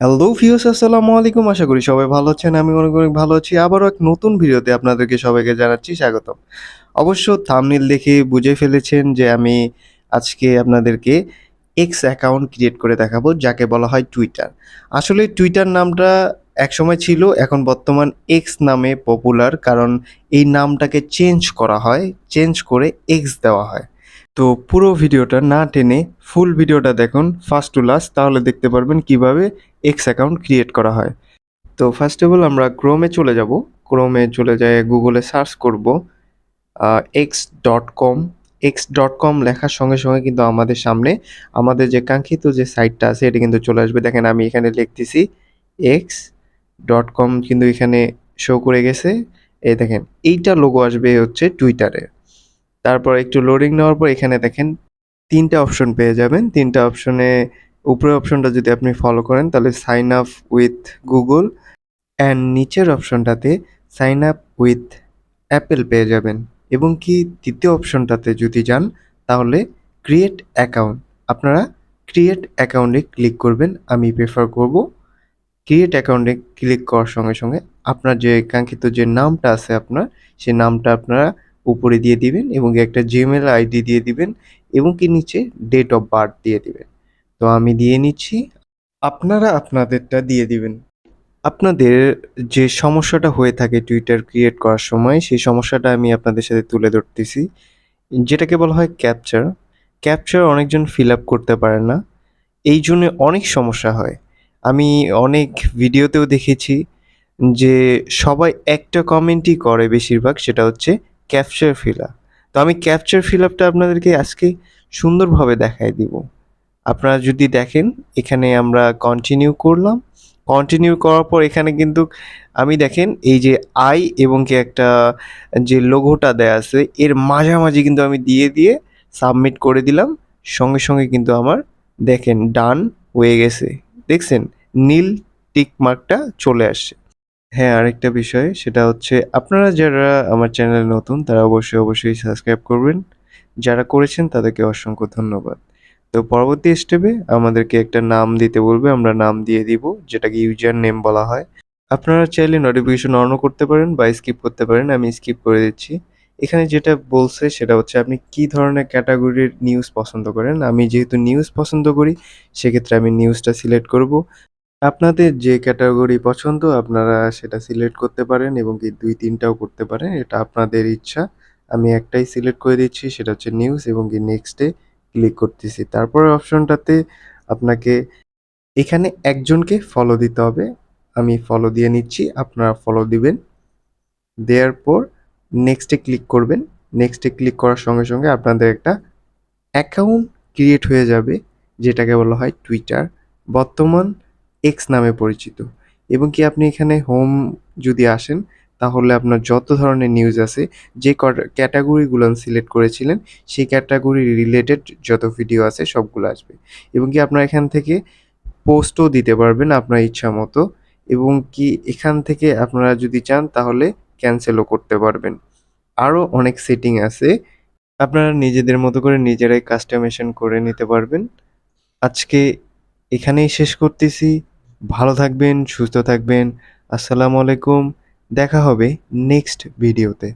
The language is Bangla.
হ্যালো ভিউস আসসালামু আলাইকুম। আশা করি সবাই ভালো আছেন। আমি অনেক অনেক ভালো আছি। আবারও এক নতুন ভিডিওতে আপনাদেরকে সবাইকে জানাচ্ছি স্বাগতম। অবশ্য থামনিল দেখে বুঝে ফেলেছেন যে আমি আজকে আপনাদেরকে এক্স অ্যাকাউন্ট ক্রিয়েট করে দেখাবো, যাকে বলা হয় টুইটার আসলে টুইটার নামটা একসময় ছিল, এখন বর্তমান এক্স নামে পপুলার কারণ এই নামটাকে চেঞ্জ করা হয় চেঞ্জ করে এক্স দেওয়া হয়। তো পুরো ভিডিওটা না টেনে ফুল ভিডিওটা দেখুন ফার্স্ট টু লাস্ট তাহলে দেখতে পারবেন কীভাবে এক্স অ্যাকাউন্ট ক্রিয়েট করা হয়। তো ফার্স্ট অফ অল আমরা ক্রোমে চলে যাব। ক্রোমে চলে যায় গুগলে সার্চ করব। X dot com X dot com লেখার সঙ্গে সঙ্গে কিন্তু আমাদের সামনে আমাদের যে কাঙ্ক্ষিত যে সাইটটা আছে, এটা কিন্তু চলে আসবে। দেখেন আমি এখানে লিখতেছি এক্স ডট কম কিন্তু এখানে শো করে গেছে। এই দেখেন, এইটা লোগো আসবে হচ্ছে টুইটারে তারপর একটু লোডিং নেওয়ার পর এখানে দেখেন তিনটা অপশন পেয়ে যাবেন। তিনটা অপশনে উপরের অপশনটা যদি আপনি ফলো করেন, তাহলে sign up with Google and নিচের অপশনটাতে সাইন আপ উইথ অ্যাপেল পেয়ে যাবেন। এবং কি তৃতীয় অপশনটাতে যদি যান, তাহলে ক্রিয়েট অ্যাকাউন্ট আপনারা ক্রিয়েট অ্যাকাউন্টে ক্লিক করবেন, আমি প্রেফার করব। ক্রিয়েট অ্যাকাউন্টে ক্লিক করার সঙ্গে সঙ্গে আপনার যে কাঙ্ক্ষিত যে নামটা আছে আপনার, সেই নামটা আপনারা উপরে দিয়ে দিবেন এবং একটা জিমেল আইডি দিয়ে দিবেন এবং কি নিচে ডেট অফ বার্থ দিয়ে দিবেন। তো আমি দিয়ে নিচ্ছি। আপনারা আপনাদেরটা দিয়ে দিবেন। আপনাদের যে সমস্যাটা হয়ে থাকে টুইটার ক্রিয়েট করার সময়, সেই সমস্যাটা আমি আপনাদের সাথে তুলে ধরতেছি। যেটাকে বলা হয় ক্যাপচার ক্যাপচার অনেকজন ফিল আপ করতে পারে না। এই জন্য অনেক সমস্যা হয়। আমি অনেক ভিডিওতেও দেখেছি যে সবাই একটা কমেন্টই করে বেশিরভাগ, সেটা হচ্ছে ক্যাপচার ফিল আপ তো আমি ক্যাপচার ফিল আপটা আপনাদেরকে আজকে সুন্দরভাবে দেখাই দিব। আপনারা যদি দেখেন, এখানে আমরা কন্টিনিউ করলাম। কন্টিনিউ করার পর এখানে কিন্তু আমি দেখেন, এই যে আই এবং কি একটা যে লোগোটা দেয়া আছে, এর মাঝামাঝি কিন্তু আমি দিয়ে দিয়ে সাবমিট করে দিলাম। সঙ্গে সঙ্গে কিন্তু আমার দেখেন ডান হয়ে গেছে। দেখছেন? নীল টিক মার্কটা চলে আসছে। হ্যাঁ আরেকটা বিষয় সেটা হচ্ছে আপনারা যারা আমার চ্যানেলে নতুন, তারা অবশ্যই অবশ্যই সাবস্ক্রাইব করবেন। যারা করেছেন, তাদেরকে অসংখ্য ধন্যবাদ। তো পরবর্তী স্টেপে আমাদেরকে একটা নাম দিতে বলবে, আমরা নাম দিয়ে দিব, যেটাকে ইউজার নেম বলা হয়। আপনারা চাইলে নোটিফিকেশন অন করতে পারেন বা স্কিপ করতে পারেন, আমি স্কিপ করে দিচ্ছি। এখানে যেটা বলছে, সেটা হচ্ছে আপনি কি ধরনের ক্যাটাগরির নিউজ পছন্দ করেন? আমি যেহেতু নিউজ পছন্দ করি, সেক্ষেত্রে আমি নিউজটা সিলেক্ট করব। আপনাদের যে ক্যাটাগরি পছন্দ, আপনারা সেটা সিলেক্ট করতে পারেন এবং কি দুই তিনটাও করতে পারেন। এটা আপনাদের ইচ্ছা। আমি একটাই সিলেক্ট করে দিচ্ছি, সেটা হচ্ছে নিউজ এবং কি নেক্সটে ক্লিক করতেছি। তারপরে অপশনটাতে আপনাকে এখানে একজনকে ফলো দিতে হবে। আমি ফলো দিয়ে নিচ্ছি, আপনারা ফলো দিবেন। দেওয়ার পর নেক্সটে ক্লিক করবেন। নেক্সটে ক্লিক করার সঙ্গে সঙ্গে আপনাদের একটা অ্যাকাউন্ট ক্রিয়েট হয়ে যাবে, যেটাকে বলা হয় টুইটার বর্তমান এক্স নামে পরিচিত। এবং কি আপনি এখানে হোম যদি আসেন, তাহলে আপনার যত ধরনের নিউজ আছে, যে ক্যাটাগরিগুলো সিলেক্ট করেছিলেন, সেই ক্যাটাগরি রিলেটেড যত ভিডিও আছে, সবগুলো আসবে। এবং কি আপনার এখান থেকে পোস্টও দিতে পারবেন আপনার ইচ্ছা মতো। এবং কি এখান থেকে আপনারা যদি চান, তাহলে ক্যান্সেলও করতে পারবেন। আরও অনেক সেটিং আছে। আপনারা নিজেদের মতো করে নিজেরাই কাস্টমাইজেশন করে নিতে পারবেন। আজকে এখানেই শেষ করতেছি। ভালো থাকবেন সুস্থ থাকবেন। আসসালামু আলাইকুম। দেখা হবে নেক্সট ভিডিওতে